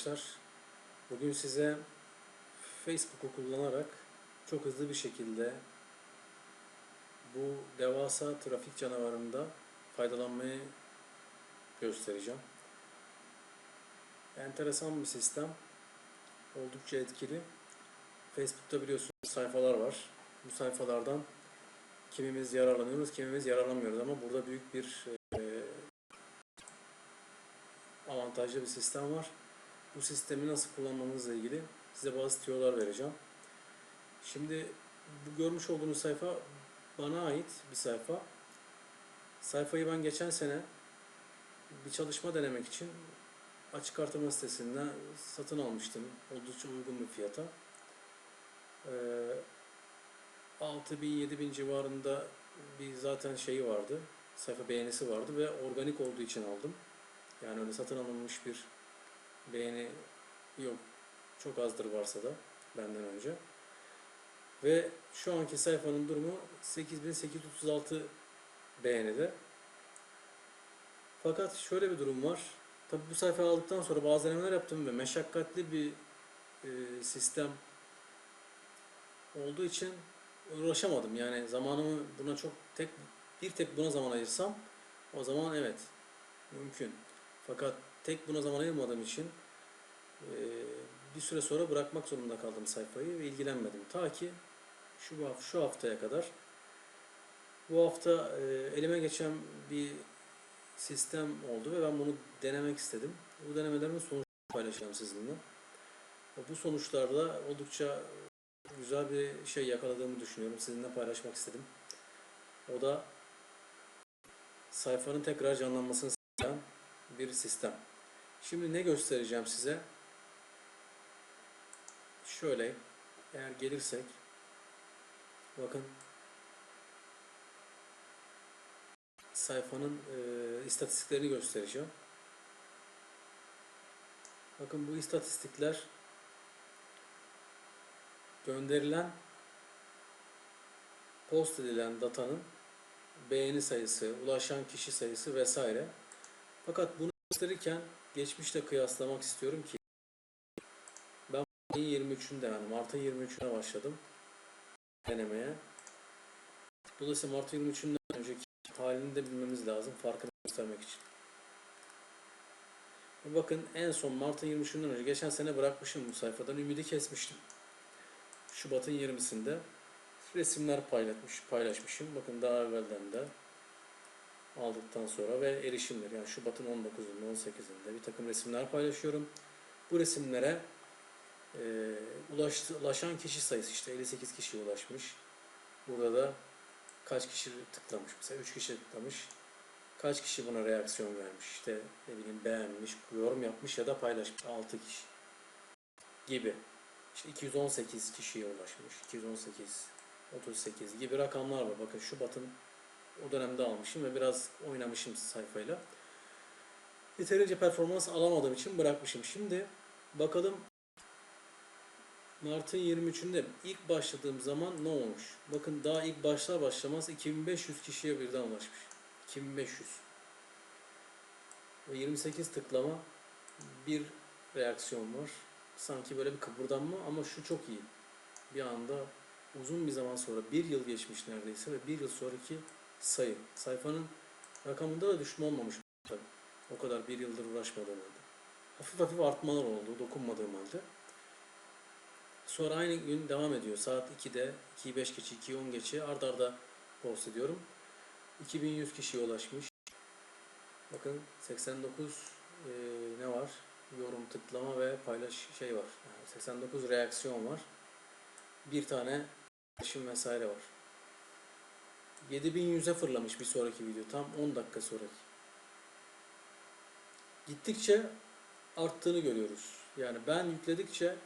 Arkadaşlar. Bugün size Facebook'u kullanarak çok hızlı bir şekilde bu devasa trafik canavarında faydalanmayı göstereceğim. Enteresan bir sistem. Oldukça etkili. Facebook'ta biliyorsunuz sayfalar var. Bu sayfalardan kimimiz yararlanıyoruz, kimimiz yararlanmıyoruz ama burada büyük bir e, avantajlı bir sistem var. Bu sistemi nasıl kullanmamızla ilgili size bazı tüyolar vereceğim. Şimdi bu görmüş olduğunuz sayfa bana ait bir sayfa. Sayfayı ben geçen sene bir çalışma denemek için açık artırma sitesinden satın almıştım. Oldukça uygun bir fiyata. Ee, 6000-7000 civarında bir zaten şeyi vardı. Sayfa beğenisi vardı ve organik olduğu için aldım. Yani öyle satın alınmış bir beğeni yok. Çok azdır varsa da benden önce. Ve şu anki sayfanın durumu 8836 beğenide. Fakat şöyle bir durum var. Tabi bu sayfayı aldıktan sonra bazı denemeler yaptım ve meşakkatli bir e, sistem olduğu için uğraşamadım. Yani zamanımı buna çok tek bir tek buna zaman ayırsam o zaman evet mümkün. Fakat tek buna zaman ayırmadığım için e, bir süre sonra bırakmak zorunda kaldım sayfayı ve ilgilenmedim. Ta ki şu şu haftaya kadar. Bu hafta e, elime geçen bir sistem oldu ve ben bunu denemek istedim. Bu denemelerimin sonuçlarını paylaşacağım sizinle. Ve Bu sonuçlarda oldukça güzel bir şey yakaladığımı düşünüyorum. Sizinle paylaşmak istedim. O da sayfanın tekrar canlanmasını sağlayan bir sistem. Şimdi ne göstereceğim size? Şöyle eğer gelirsek bakın sayfanın e, istatistiklerini göstereceğim. Bakın bu istatistikler gönderilen post edilen datanın beğeni sayısı, ulaşan kişi sayısı vesaire. Fakat bunu gösterirken geçmişle kıyaslamak istiyorum ki ben ayın 23'ünde yani Mart'ın 23'üne başladım denemeye. Dolayısıyla Mart 23'ünden önceki halini de bilmemiz lazım farkını göstermek için. Bakın en son Mart'ın 23'ünden önce geçen sene bırakmışım bu sayfadan ümidi kesmiştim. Şubat'ın 20'sinde resimler paylaşmış, paylaşmışım. Bakın daha evvelden de aldıktan sonra ve erişimler yani Şubat'ın 19'unda 18'inde bir takım resimler paylaşıyorum. Bu resimlere e, ulaştı, ulaşan kişi sayısı işte 58 kişiye ulaşmış. Burada da kaç kişi tıklamış mesela 3 kişi tıklamış. Kaç kişi buna reaksiyon vermiş işte ne bileyim beğenmiş, yorum yapmış ya da paylaşmış 6 kişi gibi. İşte 218 kişiye ulaşmış. 218, 38 gibi rakamlar var. Bakın Şubat'ın o dönemde almışım ve biraz oynamışım sayfayla. Yeterince performans alamadığım için bırakmışım. Şimdi bakalım Mart'ın 23'ünde ilk başladığım zaman ne olmuş? Bakın daha ilk başlar başlamaz 2500 kişiye birden ulaşmış. 2500. Ve 28 tıklama bir reaksiyon var. Sanki böyle bir kıpırdanma ama şu çok iyi. Bir anda uzun bir zaman sonra bir yıl geçmiş neredeyse ve bir yıl sonraki sayı. Sayfanın rakamında da düşme olmamış tabii. O kadar bir yıldır uğraşmadığım halde. Hafif hafif artmalar oldu dokunmadığım halde. Sonra aynı gün devam ediyor. Saat 2'de, 2'yi 5 geçe, 2'yi 10 geçe ard arda post ediyorum. 2100 kişiye ulaşmış. Bakın 89 e, ne var? Yorum, tıklama ve paylaş şey var. Yani 89 reaksiyon var. Bir tane paylaşım vesaire var. 7100'e fırlamış bir sonraki video. Tam 10 dakika sonraki. Gittikçe arttığını görüyoruz. Yani ben yükledikçe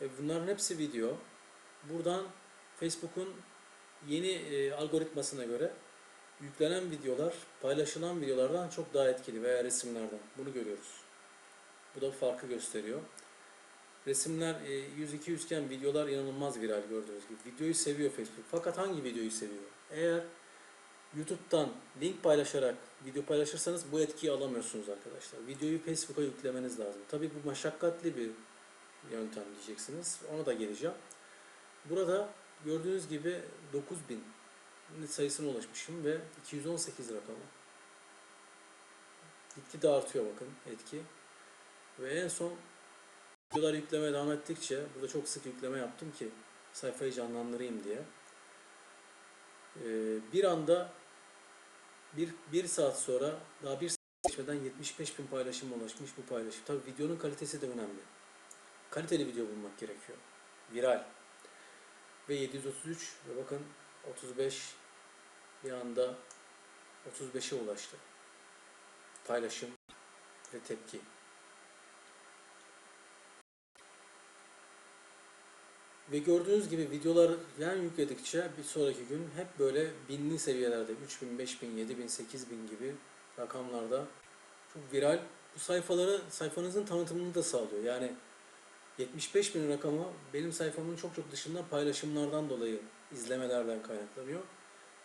e, bunların hepsi video. Buradan Facebook'un yeni e, algoritmasına göre yüklenen videolar paylaşılan videolardan çok daha etkili veya resimlerden. Bunu görüyoruz. Bu da farkı gösteriyor. Resimler e, 100-200 iken videolar inanılmaz viral gördüğünüz gibi. Videoyu seviyor Facebook. Fakat hangi videoyu seviyor? Eğer YouTube'dan link paylaşarak video paylaşırsanız bu etkiyi alamıyorsunuz arkadaşlar. Videoyu Facebook'a yüklemeniz lazım. Tabii bu meşakkatli bir yöntem diyeceksiniz. Ona da geleceğim. Burada gördüğünüz gibi 9000 sayısına ulaşmışım ve 218 rakamı. Gitgide artıyor bakın etki. Ve en son videolar yüklemeye devam ettikçe burada çok sık yükleme yaptım ki sayfayı canlandırayım diye. Ee, bir anda bir, bir saat sonra daha bir saat geçmeden 75 bin paylaşım ulaşmış bu paylaşım. Tabi videonun kalitesi de önemli. Kaliteli video bulmak gerekiyor. Viral. Ve 733 ve bakın 35 bir anda 35'e ulaştı. Paylaşım ve tepki. Ve gördüğünüz gibi videolar yan yükledikçe bir sonraki gün hep böyle binli seviyelerde 3000, 5000, 7000, 8000 gibi rakamlarda çok viral. Bu sayfaları sayfanızın tanıtımını da sağlıyor. Yani 75 bin rakamı benim sayfamın çok çok dışında paylaşımlardan dolayı izlemelerden kaynaklanıyor.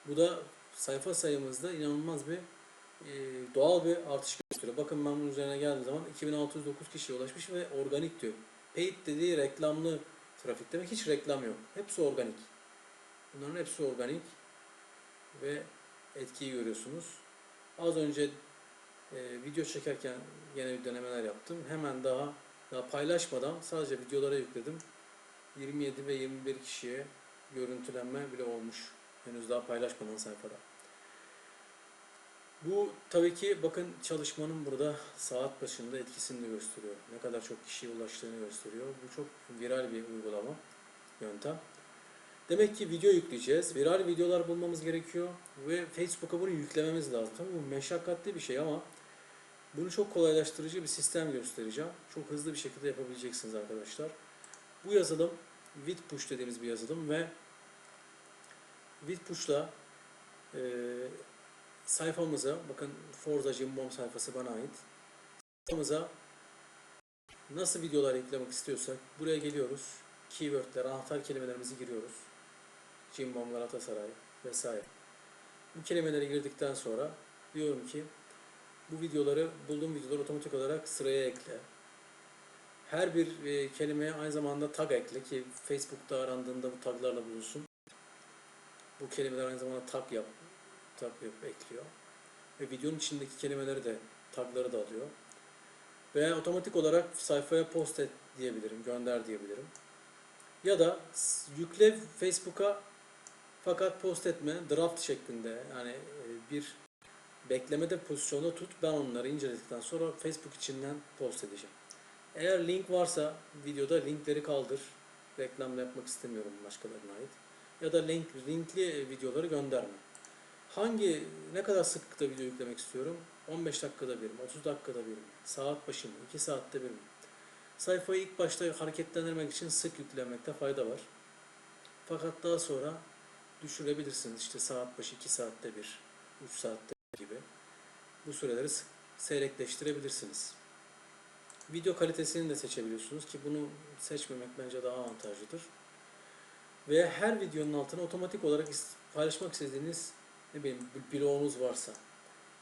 Bu da sayfa sayımızda inanılmaz bir e, doğal bir artış gösteriyor. Bakın ben bunun üzerine geldiğim zaman 2609 kişiye ulaşmış ve organik diyor. Paid dediği reklamlı trafik demek hiç reklam yok. Hepsi organik. Bunların hepsi organik ve etkiyi görüyorsunuz. Az önce e, video çekerken yine bir denemeler yaptım. Hemen daha daha paylaşmadan sadece videolara yükledim. 27 ve 21 kişiye görüntülenme bile olmuş. Henüz daha paylaşmadan sayfada. Bu tabii ki bakın çalışmanın burada saat başında etkisini de gösteriyor. Ne kadar çok kişiye ulaştığını gösteriyor. Bu çok viral bir uygulama, yöntem. Demek ki video yükleyeceğiz. Viral videolar bulmamız gerekiyor ve Facebook'a bunu yüklememiz lazım. Tabii bu meşakkatli bir şey ama bunu çok kolaylaştırıcı bir sistem göstereceğim. Çok hızlı bir şekilde yapabileceksiniz arkadaşlar. Bu yazılım Vidpush dediğimiz bir yazılım ve Vidpush'la e, sayfamıza, bakın Forza Jimbom sayfası bana ait. Sayfamıza nasıl videolar yüklemek istiyorsak buraya geliyoruz. Keywordler, anahtar kelimelerimizi giriyoruz. Jimbom, Galatasaray vesaire. Bu kelimeleri girdikten sonra diyorum ki bu videoları, bulduğum videoları otomatik olarak sıraya ekle. Her bir e, kelimeye aynı zamanda tag ekle ki Facebook'ta arandığında bu taglarla bulunsun. Bu kelimeler aynı zamanda tag yap, tag yap ekliyor. Ve videonun içindeki kelimeleri de tagları da alıyor. Ve otomatik olarak sayfaya post et diyebilirim, gönder diyebilirim. Ya da yükle Facebook'a fakat post etme draft şeklinde yani e, bir beklemede pozisyonda tut. Ben onları inceledikten sonra Facebook içinden post edeceğim. Eğer link varsa videoda linkleri kaldır. Reklam yapmak istemiyorum başkalarına ait. Ya da link, linkli videoları gönderme. Hangi, ne kadar sıklıkta video yüklemek istiyorum? 15 dakikada bir mi? 30 dakikada bir mi? Saat başı mı? 2 saatte bir mi? Sayfayı ilk başta hareketlendirmek için sık yüklemekte fayda var. Fakat daha sonra düşürebilirsiniz. İşte saat başı 2 saatte bir, 3 saatte bir gibi. Bu süreleri s- seyrekleştirebilirsiniz. Video kalitesini de seçebiliyorsunuz ki bunu seçmemek bence daha avantajlıdır. Ve her videonun altına otomatik olarak paylaşmak istediğiniz ne bileyim bir bloğunuz varsa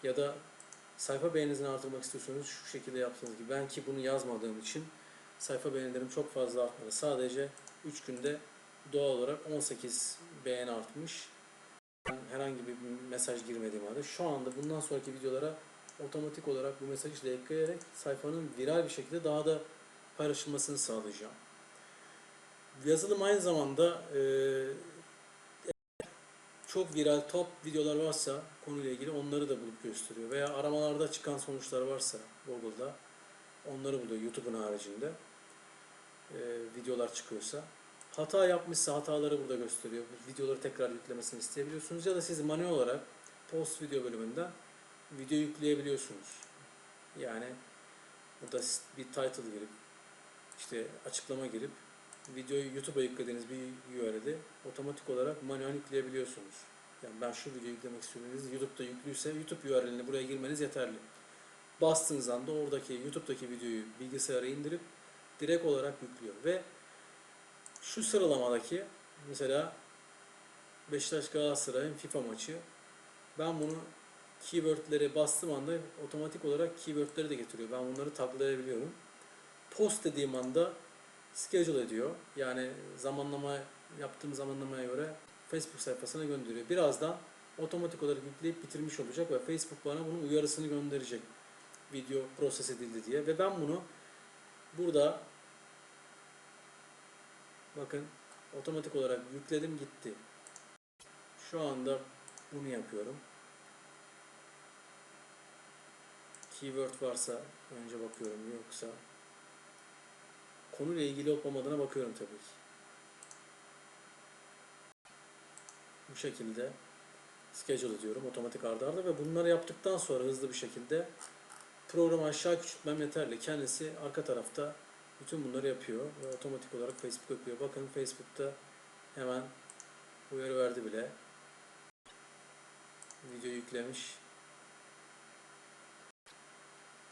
ya da sayfa beğeninizini artırmak istiyorsanız şu şekilde yaptığınız gibi. Ben ki bunu yazmadığım için sayfa beğenilerim çok fazla artmadı. Sadece 3 günde doğal olarak 18 beğeni artmış. Ben herhangi bir mesaj girmediğim halde şu anda bundan sonraki videolara otomatik olarak bu mesajı ekleyerek sayfanın viral bir şekilde daha da paylaşılmasını sağlayacağım. Yazılım aynı zamanda e, çok viral top videolar varsa konuyla ilgili onları da bulup gösteriyor. Veya aramalarda çıkan sonuçlar varsa Google'da onları buluyor YouTube'un haricinde. E, videolar çıkıyorsa. Hata yapmışsa hataları burada gösteriyor. Videoları tekrar yüklemesini isteyebiliyorsunuz. Ya da siz manuel olarak post video bölümünden video yükleyebiliyorsunuz. Yani burada bir title girip işte açıklama girip videoyu YouTube'a yüklediğiniz bir URL'i otomatik olarak manuel yükleyebiliyorsunuz. Yani ben şu videoyu yüklemek istiyorsanız YouTube'da yüklüyse YouTube URL'ini buraya girmeniz yeterli. Bastığınız anda oradaki YouTube'daki videoyu bilgisayara indirip direkt olarak yüklüyor ve şu sıralamadaki mesela Beşiktaş Galatasaray'ın FIFA maçı Ben bunu keywordleri bastığım anda otomatik olarak keywordleri de getiriyor. Ben bunları taglayabiliyorum. Post dediğim anda schedule ediyor. Yani zamanlama yaptığım zamanlamaya göre Facebook sayfasına gönderiyor. Birazdan otomatik olarak yükleyip bitirmiş olacak ve Facebook bana bunun uyarısını gönderecek. Video proses edildi diye ve ben bunu burada bakın otomatik olarak yükledim gitti. Şu anda bunu yapıyorum. Keyword varsa önce bakıyorum yoksa konuyla ilgili olup olmadığına bakıyorum tabii ki. Bu şekilde schedule ediyorum otomatik arda arda ve bunları yaptıktan sonra hızlı bir şekilde programı aşağı küçültmem yeterli. Kendisi arka tarafta bütün bunları yapıyor ve otomatik olarak Facebook yapıyor. Bakın Facebook'ta hemen uyarı verdi bile. Video yüklemiş.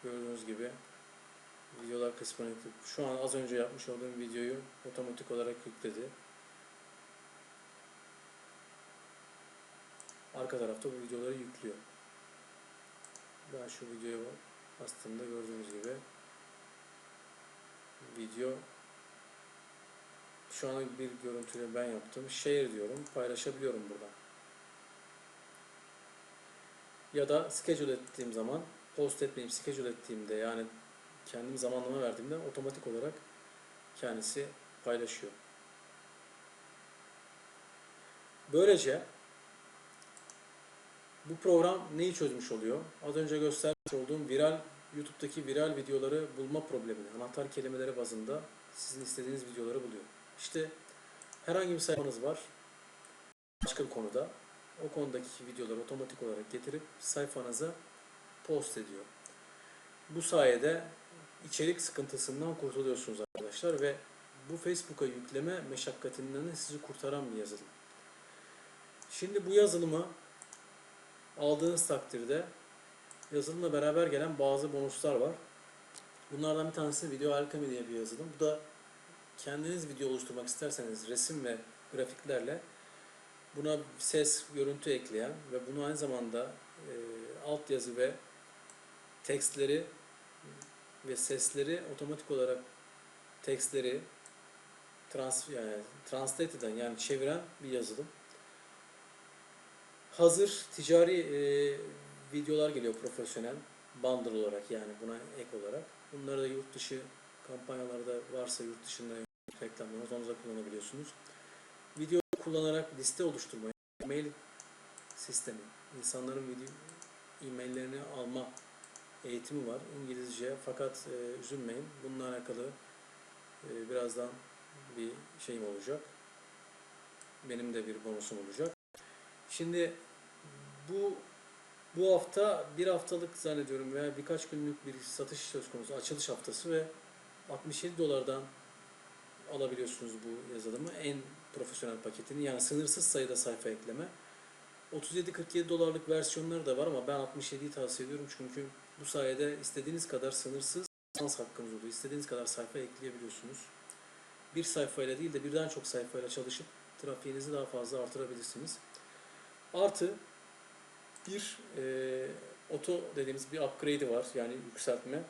Gördüğünüz gibi videolar kısmını yükledi. Şu an az önce yapmış olduğum videoyu otomatik olarak yükledi. Arka tarafta bu videoları yüklüyor. Ben şu videoya bastığımda gördüğünüz gibi video şu an bir görüntüyle ben yaptım. Share diyorum. Paylaşabiliyorum buradan. Ya da schedule ettiğim zaman post etmeyip schedule ettiğimde yani kendim zamanlama verdiğimde otomatik olarak kendisi paylaşıyor. Böylece bu program neyi çözmüş oluyor? Az önce göstermiş olduğum viral YouTube'daki viral videoları bulma problemini, anahtar kelimeleri bazında sizin istediğiniz videoları buluyor. İşte herhangi bir sayfanız var. Başka bir konuda. O konudaki videoları otomatik olarak getirip sayfanıza post ediyor. Bu sayede içerik sıkıntısından kurtuluyorsunuz arkadaşlar ve bu Facebook'a yükleme meşakkatinden sizi kurtaran bir yazılım. Şimdi bu yazılımı aldığınız takdirde yazılımla beraber gelen bazı bonuslar var. Bunlardan bir tanesi Video Alchemy diye bir yazılım. Bu da kendiniz video oluşturmak isterseniz resim ve grafiklerle buna ses, görüntü ekleyen ve bunu aynı zamanda e, altyazı ve tekstleri ve sesleri otomatik olarak tekstleri trans yani translate eden yani çeviren bir yazılım. Hazır ticari e, videolar geliyor profesyonel bundle olarak yani buna ek olarak. Bunları da yurt dışı kampanyalarda varsa yurt dışında reklamlarınız onu da kullanabiliyorsunuz. Video kullanarak liste oluşturma, mail sistemi, insanların video e-maillerini alma eğitimi var İngilizce fakat e, üzülmeyin bununla alakalı e, birazdan bir şeyim olacak. Benim de bir bonusum olacak. Şimdi bu bu hafta bir haftalık zannediyorum veya birkaç günlük bir satış söz konusu açılış haftası ve 67 dolardan alabiliyorsunuz bu yazılımı en profesyonel paketini yani sınırsız sayıda sayfa ekleme 37-47 dolarlık versiyonları da var ama ben 67'yi tavsiye ediyorum çünkü bu sayede istediğiniz kadar sınırsız lisans hakkınız oluyor. İstediğiniz kadar sayfa ekleyebiliyorsunuz. Bir sayfayla değil de birden çok sayfayla çalışıp trafiğinizi daha fazla artırabilirsiniz. Artı bir e, oto dediğimiz bir upgrade'i var yani yükseltme.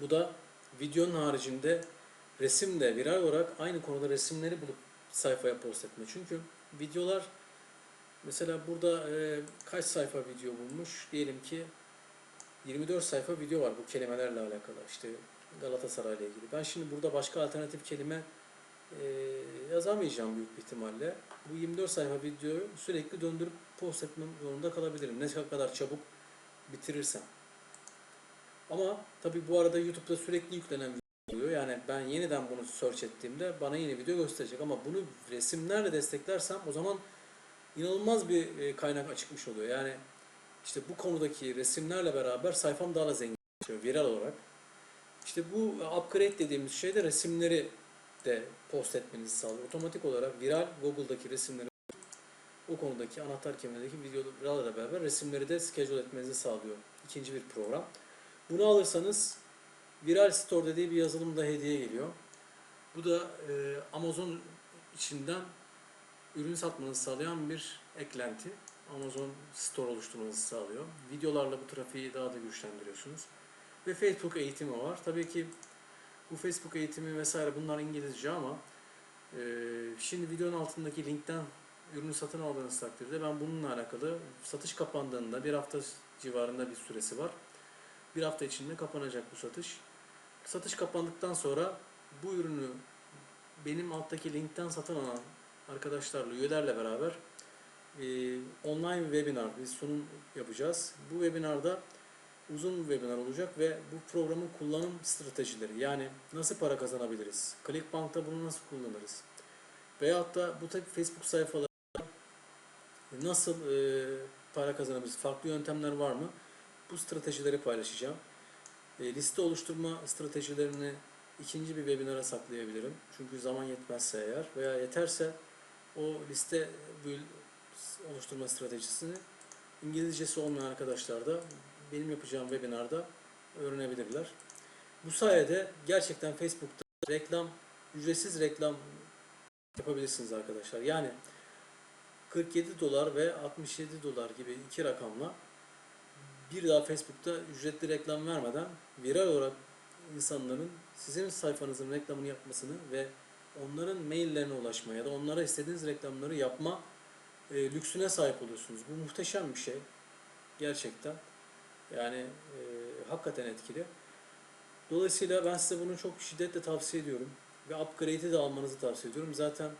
Bu da videonun haricinde resimde viral olarak aynı konuda resimleri bulup sayfaya post etme. Çünkü videolar mesela burada e, kaç sayfa video bulmuş? Diyelim ki 24 sayfa video var bu kelimelerle alakalı. İşte Galatasaray'la ilgili. Ben şimdi burada başka alternatif kelime e, yazamayacağım büyük bir ihtimalle. Bu 24 sayfa videoyu sürekli döndürüp post etmem zorunda kalabilirim. Ne kadar çabuk bitirirsem. Ama tabi bu arada YouTube'da sürekli yüklenen video oluyor. Yani ben yeniden bunu search ettiğimde bana yeni video gösterecek. Ama bunu resimlerle desteklersem o zaman inanılmaz bir e, kaynak çıkmış oluyor. Yani işte bu konudaki resimlerle beraber sayfam daha da zenginleşiyor viral olarak. İşte bu upgrade dediğimiz şey de resimleri de post etmenizi sağlıyor. Otomatik olarak viral Google'daki resimleri o konudaki anahtar kelimelerindeki videolarla beraber resimleri de schedule etmenizi sağlıyor. İkinci bir program. Bunu alırsanız Viral Store dediği bir yazılım da hediye geliyor. Bu da e, Amazon içinden ürün satmanızı sağlayan bir eklenti. Amazon Store oluşturmanızı sağlıyor. Videolarla bu trafiği daha da güçlendiriyorsunuz. Ve Facebook eğitimi var. Tabii ki bu Facebook eğitimi vesaire bunlar İngilizce ama e, şimdi videonun altındaki linkten ürünü satın aldığınız takdirde ben bununla alakalı satış kapandığında bir hafta civarında bir süresi var. Bir hafta içinde kapanacak bu satış. Satış kapandıktan sonra bu ürünü benim alttaki linkten satın alan arkadaşlarla, üyelerle beraber e, online webinar, bir sunum yapacağız. Bu webinarda uzun webinar olacak ve bu programın kullanım stratejileri yani nasıl para kazanabiliriz? Clickbank'ta bunu nasıl kullanırız? Veyahut da bu tabii Facebook sayfaları nasıl e, para kazanabiliriz? Farklı yöntemler var mı? Bu stratejileri paylaşacağım. E, liste oluşturma stratejilerini ikinci bir webinara saklayabilirim. Çünkü zaman yetmezse eğer veya yeterse o liste oluşturma stratejisini İngilizcesi olmayan arkadaşlar da benim yapacağım webinarda öğrenebilirler. Bu sayede gerçekten Facebook'ta reklam, ücretsiz reklam yapabilirsiniz arkadaşlar. Yani 47 dolar ve 67 dolar gibi iki rakamla bir daha Facebook'ta ücretli reklam vermeden viral olarak insanların sizin sayfanızın reklamını yapmasını ve onların maillerine ulaşma ya da onlara istediğiniz reklamları yapma e, lüksüne sahip oluyorsunuz. Bu muhteşem bir şey. Gerçekten. Yani e, hakikaten etkili. Dolayısıyla ben size bunu çok şiddetle tavsiye ediyorum. Ve upgrade'i de almanızı tavsiye ediyorum. Zaten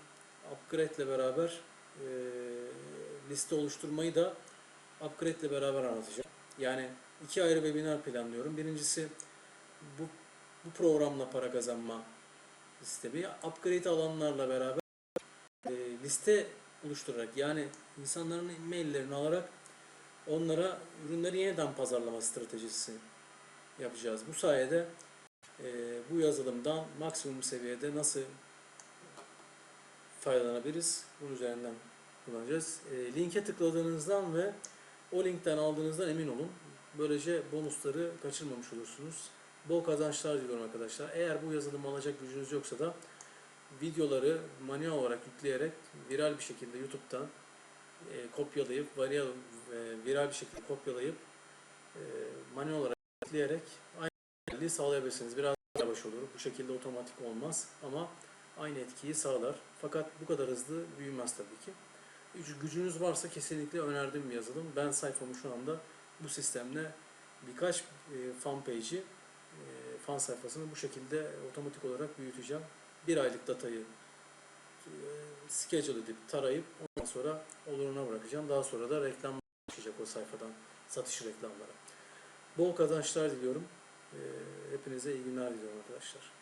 upgrade ile beraber e, liste oluşturmayı da upgrade ile beraber anlatacağım. Yani iki ayrı webinar planlıyorum. Birincisi bu, bu programla para kazanma sistemi. Upgrade alanlarla beraber e, liste oluşturarak yani insanların maillerini alarak onlara ürünleri yeniden pazarlama stratejisi yapacağız. Bu sayede e, bu yazılımdan maksimum seviyede nasıl faydalanabiliriz? Bunun üzerinden kullanacağız. E, linke tıkladığınızdan ve o linkten aldığınızdan emin olun. Böylece bonusları kaçırmamış olursunuz. Bol kazançlar diliyorum arkadaşlar. Eğer bu yazılımı alacak gücünüz yoksa da videoları manuel olarak yükleyerek viral bir şekilde YouTube'dan e, kopyalayıp viral, e, viral bir şekilde kopyalayıp e, manuel olarak yükleyerek aynı sağlayabilirsiniz. Biraz yavaş olur. Bu şekilde otomatik olmaz ama aynı etkiyi sağlar. Fakat bu kadar hızlı büyümez tabii ki. Güc- Gücünüz varsa kesinlikle önerdiğim bir yazılım. Ben sayfamı şu anda bu sistemle birkaç e, fan page'i, e, fan sayfasını bu şekilde otomatik olarak büyüteceğim. Bir aylık datayı e, schedule edip tarayıp ondan sonra oluruna bırakacağım. Daha sonra da reklam başlayacak o sayfadan satış reklamlara. Bol kazançlar diliyorum. E, hepinize iyi günler diliyorum arkadaşlar.